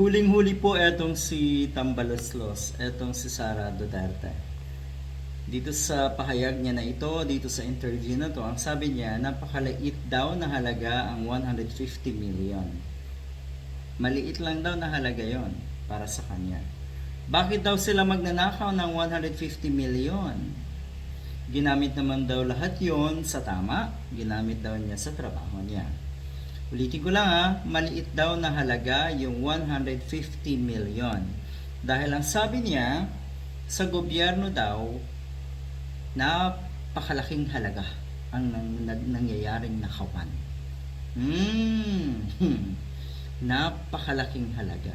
Huling-huli po etong si Tambaloslos, etong si Sara Duterte. Dito sa pahayag niya na ito, dito sa interview na to, ang sabi niya, napakaliit daw na halaga ang 150 million. Maliit lang daw na halaga yon para sa kanya. Bakit daw sila magnanakaw ng 150 million? Ginamit naman daw lahat yon sa tama, ginamit daw niya sa trabaho niya. Ulitin ko lang ha, maliit daw na halaga yung 150 million. Dahil ang sabi niya, sa gobyerno daw, napakalaking halaga ang nang, nang, nangyayaring nakawan. Hmm, napakalaking halaga.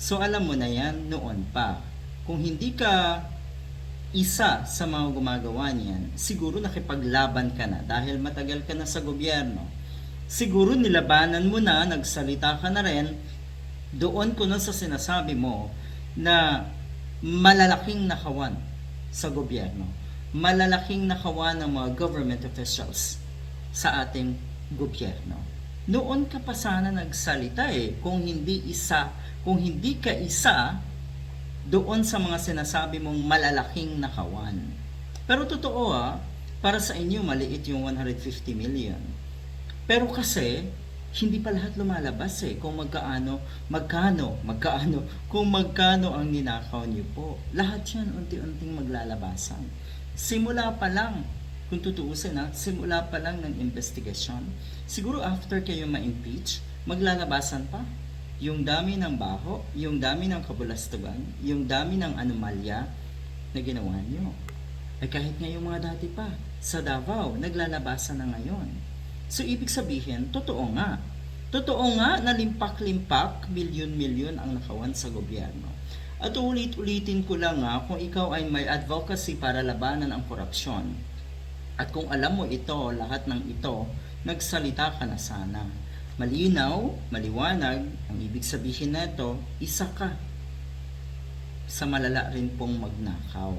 So alam mo na yan noon pa. Kung hindi ka isa sa mga gumagawa niyan, siguro nakipaglaban ka na dahil matagal ka na sa gobyerno. Siguro nilabanan mo na, nagsalita ka na rin, doon ko na sa sinasabi mo na malalaking nakawan sa gobyerno. Malalaking nakawan ng mga government officials sa ating gobyerno. Noon ka pa sana nagsalita eh, kung hindi isa, kung hindi ka isa doon sa mga sinasabi mong malalaking nakawan. Pero totoo ah, para sa inyo maliit yung 150 million. Pero kasi, hindi pa lahat lumalabas eh kung magkaano, magkano, magkaano, kung magkano ang ninakaw niyo po. Lahat yan unti-unting maglalabasan. Simula pa lang, kung tutuusin ha, simula pa lang ng investigasyon. Siguro after kayo ma-impeach, maglalabasan pa yung dami ng baho, yung dami ng kabulastugan, yung dami ng anomalya na ginawa niyo. Ay kahit nga mga dati pa, sa Davao, naglalabasan na ngayon. So, ibig sabihin, totoo nga. Totoo nga na limpak-limpak, milyon-milyon ang nakawan sa gobyerno. At ulit-ulitin ko lang nga, kung ikaw ay may advocacy para labanan ang korupsyon, at kung alam mo ito, lahat ng ito, nagsalita ka na sana. Malinaw, maliwanag, ang ibig sabihin na ito, isa ka sa malala rin pong magnakaw.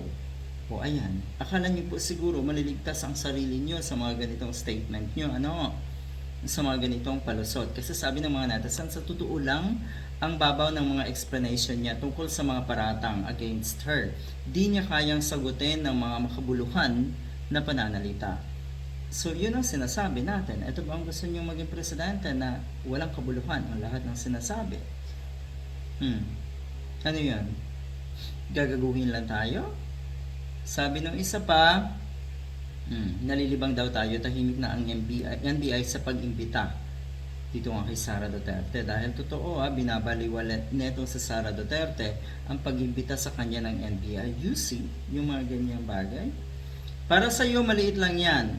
O ayan, akala niyo po siguro maliligtas ang sarili niyo sa mga ganitong statement niyo, ano? Sa mga ganitong palusot. Kasi sabi ng mga natasan, sa totoo lang, ang babaw ng mga explanation niya tungkol sa mga paratang against her. Di niya kayang sagutin ng mga makabuluhan na pananalita. So, yun ang sinasabi natin. Ito ba ang gusto niyo maging presidente na walang kabuluhan ang lahat ng sinasabi? Hmm. Ano yun? Gagaguhin lang tayo? Sabi ng isa pa, hmm, nalilibang daw tayo, tahimik na ang NBI, NBI sa pag-imbita dito nga kay Sara Duterte. Dahil totoo ha, binabaliwalat neto sa Sara Duterte ang pag-imbita sa kanya ng NBI. See, yung mga ganyang bagay. Para sa iyo, maliit lang yan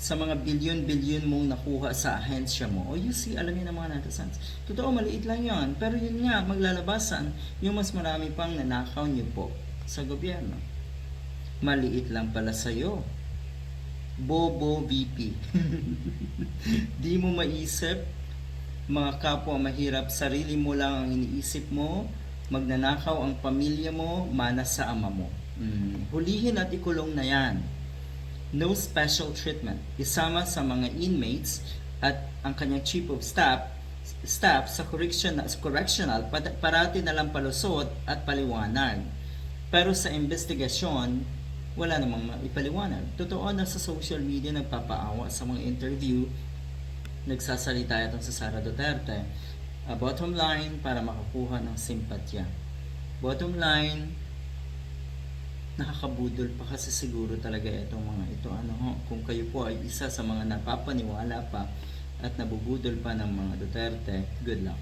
sa mga bilyon-bilyon mong nakuha sa ahensya mo. O you see, alam niyo ng mga netizens. Totoo, maliit lang yon Pero yun nga, maglalabasan yung mas marami pang nanakaw niyo po sa gobyerno. Maliit lang pala sa'yo. Bobo VP. Di mo maisip, mga kapwa mahirap, sarili mo lang ang iniisip mo, magnanakaw ang pamilya mo, mana sa ama mo. Mm. Hulihin at ikulong na yan no special treatment. Isama sa mga inmates at ang kanyang chief of staff staff sa correctional, sa correctional parati na lang palusot at paliwanag. Pero sa investigasyon, wala namang ipaliwanag. Totoo na sa social media nagpapaawa sa mga interview, nagsasalita itong sa Sara Duterte. Uh, bottom line, para makakuha ng simpatya. Bottom line, nakakabudol pa kasi siguro talaga itong mga ito ano kung kayo po ay isa sa mga napapaniwala pa at nabubudol pa ng mga Duterte good luck